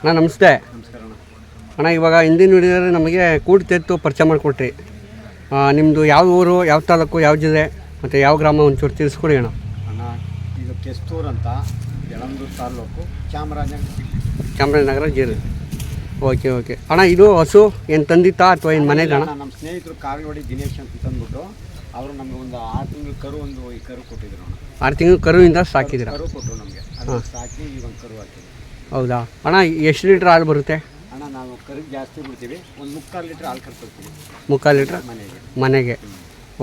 ಅಣ್ಣ, ನಮಸ್ತೆ. ಅಣ್ಣ, ಇವಾಗ ಹಿಂದಿನ ಹಿಡಿದ್ರೆ ನಮಗೆ ಕೂಡಿ ತೆತ್ತು ಪರಿಚಯ ಮಾಡಿಕೊಟ್ರಿ. ನಿಮ್ಮದು ಯಾವ ಊರು, ಯಾವ ತಾಲೂಕು, ಯಾವ ಜಿಲ್ಲೆ, ಮತ್ತು ಯಾವ ಗ್ರಾಮ ಒಂಚೂರು ತಿಳಿಸ್ಕೊಡಿ ಅಣ್ಣ. ಅಣ್ಣ, ಇದು ಕೆಸ್ತೂರು ಅಂತ, ಯಳಂದೂರು ತಾಲೂಕು ಚಾಮರಾಜನಗರ ಚಾಮರಾಜನಗರ ಜೀರು. ಓಕೆ ಓಕೆ ಅಣ್ಣ ಇದು ಹಸು ಏನು ತಂದಿತ್ತಾ ಅಥವಾ ಏನು ಮನೆಗೆ ಅಣ್ಣ? ನಮ್ಮ ಸ್ನೇಹಿತರು ಕಾಗವಾಡಿ ದಿನೇಶ್ ಅಂತ ತಂದ್ಬಿಟ್ಟು ಅವರು ನಮಗೆ ಒಂದು ಆರು ತಿಂಗಳು ಕರು ಒಂದು ಈ ಕರು ಕೊಟ್ಟಿದ್ರು ಅಣ್ಣ. ಆರು ತಿಂಗಳು ಕರುವಿಂದ ಸಾಕಿದ್ರು ಕರು ಕೊಟ್ಟರು ನಮಗೆ. ಅದು ಸಾಕಿ ಈಗ ಒಂದು ಕರು ಹಾಕಿದ್ರು. ಹೌದಾ? ಅಣ್ಣ ಎಷ್ಟು ಲೀಟ್ರ್ ಹಾಲು ಬರುತ್ತೆ? ಅಣ್ಣ ನಾವು ಕರು ಜಾಸ್ತಿ ಬಿಡ್ತೀವಿ. ಒಂದು ಮುಕ್ಕಾಲು ಲೀಟ್ರ್ ಹಾಲು ಕರ್ಕೊಳ್ತೀವಿ ಮುಕ್ಕಾಲು ಲೀಟ್ರ್? ಮನೆಗೆ. ಮನೆಗೆ.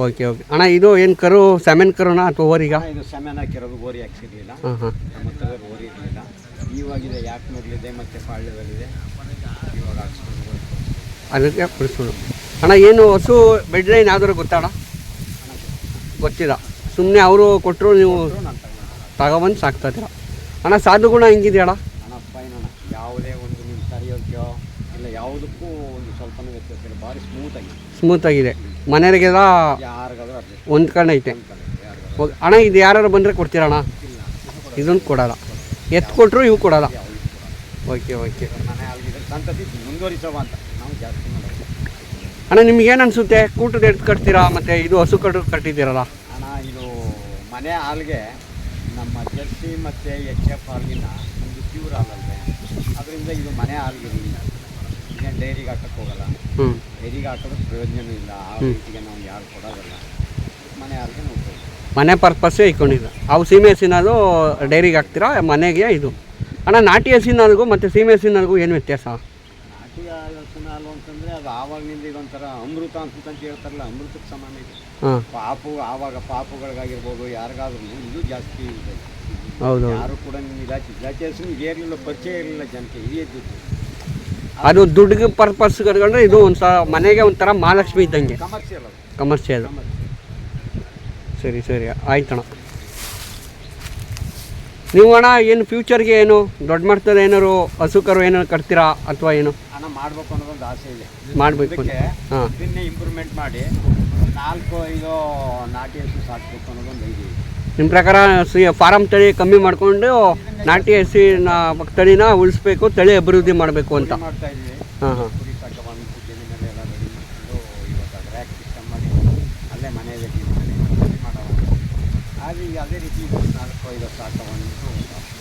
ಓಕೆ ಓಕೆ ಅಣ್ಣ ಇದು ಏನು ಕರು ಸೆಮೆನ್ ಕರುನಾ ಅಥವಾ ಓರಿಗ ಇದು ಸೆಮೆನ್ ಹಾಕಿರೋದು ಓರಿ ಹಾಕ್ಸಿರ್ಲಿಲ್ಲ. ಹಾಂ ಹಾಂ. ನಮ್ಮ ಓರಿ ಇರಲಿಲ್ಲ. ಇವಾಗಿದೆ ಯಾಕೆ ಮೊದಲಿದೆ ಮತ್ತು ಪಾಳ್ಯದಲ್ಲಿದೆ ಇವಾಗ ಹಾಕ್ಸ್ಕೊಂಡು ಬರ್ತೀವಿ. ಅದಕ್ಕೆ ಬಿಡಿಸ್ಬೋದು ಅಣ್ಣ ಏನು ಹಸು ಬೆಡ್ ಲೈನ್ ಯಾವ್ದಾರು ಗೊತ್ತಾ ಅಣ್ಣ ಗೊತ್ತಿಲ್ಲ. ಸುಮ್ಮನೆ ಅವರು ಕೊಟ್ಟರು ನೀವು ಕೊಟ್ರು ನಾನು ತಗೊಂಡೆ. ತಗೊಬಂದು ಸಾಕ್ತಾ ಇದ್ದೀರ? ಅಣ್ಣ ಸಾಧು ಗುಣ ಹೆಂಗಿದೆಯಾ ಅಣ್ಣ? ಹಣ ಫೈನ್ ಅಣ್ಣ ಯಾವುದೇ ಒಂದು ನಿಮ್ಮ ಸರಿಯೋಗ್ಯೋ ಇಲ್ಲ ಯಾವುದಕ್ಕೂ ಒಂದು ಸ್ವಲ್ಪ ವ್ಯತ್ಯಾಸ ಇಲ್ಲ. ಭಾರಿ ಸ್ಮೂತಾಗಿ ಸ್ಮೂತಾಗಿದೆ ಮನೆಯವರಿಗೆಲ್ಲ ಯಾರಿಗಾದ್ರೂ ಅಡ್ಜಸ್ಟ್ ಐತೆ ಯಾರಿಗಾದ್ರೂ ಓಕೆ ಅಣ್ಣ ಇದು ಯಾರು ಬಂದರೆ ಕೊಡ್ತೀರಣ್ಣ ಇಲ್ಲ. ಇದನ್ನು ಕೊಡಲ್ಲ. ಎತ್ತು ಕೊಟ್ಟರು ಇವು ಕೊಡಲ್ಲ. ಓಕೆ ಓಕೆ ಸಂತತಿ ಮುಂದುವರಿಸವ ಅಂತ ನಾವು ಜಾಸ್ತಿ ಮಾಡೋದು ಅಣ್ಣ ನಿಮ್ಗೇನು ಅನಿಸುತ್ತೆ? ಕೂಟದ ಎತ್ತು ಕಟ್ತೀರಾ ಮತ್ತು ಇದು ಹಸು ಕಟ್ಟು ಕಟ್ಟಿದ್ದೀರಲ್ಲ? ಅಣ್ಣ ಇದು ಮನೆ ಹಾಲ್ಗೆ ನಮ್ಮ ಜರ್ಸಿ ಮತ್ತು ಎಚ್ ಎಫ್ ಹಾಲ್ಗಿನ ಒಂದು ಪ್ಯೂರ್ ಹಾಲಲ್ವೇ ಅದರಿಂದ ಇದು ಮನೆ ಹಾಲ್ಗೆ ಈಗ ಡೈರಿಗೆ ಹಾಕಕ್ಕೆ ಹೋಗಲ್ಲ. ಡೈರಿಗೆ ಹಾಕೋದು ಪ್ರಯೋಜನವೂ ಇಲ್ಲ. ಆ ರೀತಿಗೆ ನಾವು ಯಾರು ಕೊಡೋದಲ್ಲ. ಮನೆ ಹಾಲ್ಗೆ ನಾವು ಮನೆ ಪರ್ಪಸ್ಸೇ ಇಟ್ಕೊಂಡಿಲ್ಲ ಅವು ಸೀಮೆ ಹಸಿನದು ಡೈರಿಗೆ ಹಾಕ್ತೀರಾ? ಮನೆಗೆ ಇದು. ಅಣ್ಣ ನಾಟಿ ಹಸಿನಲ್ಗೂ ಮತ್ತು ಸೀಮೆ ಹಸಿನಲ್ಗೂ ಏನು ವ್ಯತ್ಯಾಸ? ನಾಟಿ ಹಾಲಸಿನ ಹಾಲು ಅಂತಂದರೆ ಅದು ಆವಾಗಿನಿಂದ ಇದೊಂಥರ ಅಮೃತ ಅಂತ ಹೇಳ್ತಾರಲ್ಲ ಅಮೃತಕ್ಕೆ ಸಮಾನ ಇದೆ. ಹಾಂ. ಪಾಪು ಆವಾಗ ಪಾಪುಗಳಿಗಾಗಿರ್ಬೋದು ಯಾರಿಗಾದ್ರೂ ಇದು ಜಾಸ್ತಿ ಇದೆ. ಹೌದು ಯಾರು ಕೂಡ ನಿಮ್ಮ ಇಲಾಖೆ ಇಲಾಖೆ ಹೆಸರು ಇರಲಿಲ್ಲ ಪರಿಚಯ ಇರಲಿಲ್ಲ ಜನಕ್ಕೆ ಇದೇ ದುಡ್ಡು. ಅದು ದುಡ್ಡಿಗೆ ಪರ್ಪಸ್ ಕಟ್ಕೊಂಡ್ರೆ ಇದು ಒಂದು ಸ ಮನೆಗೆ ಒಂಥರ ಮಹಾಲಕ್ಷ್ಮಿ ಇದ್ದಂಗೆ. ಕಮರ್ಷಿಯಲ್. ಕಮರ್ಷಿಯಲ್. ಸರಿ ಸರಿ. ಆಯ್ತಣ್ಣ. ನೀವು ಅಣ್ಣ ಏನು ಫ್ಯೂಚರ್ಗೆ ಏನು ದೊಡ್ಡ ಮಟ್ಟದ ಏನಾರು ಹಸು ಕರು ಏನಾರು ಕಟ್ತೀರಾ ಅಥವಾ ಏನು? ಮಾಡಬೇಕು ಮಾಡಬೇಕು ಅನ್ನೋದೊಂದು ಆಸೆ ಇದೆ. ಮಾಡಬೇಕು. ಹಾಂ. ಇದನ್ನೇ ಇಂಪ್ರೂವ್ಮೆಂಟ್ ಮಾಡಿ ನಾಲ್ಕು ಐದು ನಾಟಿ ಹಸು ಸಾಕಬೇಕು ಅನ್ನೋದೊಂದು ಇದೆ. ನಿಮ್ಮ ಪ್ರಕಾರ ಸಿ ಫಾರಮ್ ತಳಿ ಕಮ್ಮಿ ಮಾಡಿಕೊಂಡು ನಾಟಿ ಹಸಿನ ತಳಿನ ಉಳಿಸ್ಬೇಕು ತಳಿ ಅಭಿವೃದ್ಧಿ ಮಾಡಬೇಕು ಅಂತ. ಮಾಡ್ತಾ ಹಾಂ ಹಾಂ. ಮನೆಯಲ್ಲಿ ಮಾಡೋಣ ಹಾಗೆ ಈಗ ಅದೇ ರೀತಿ ನಾಲ್ಕು ಐದು ಸಾಕವನ್ನು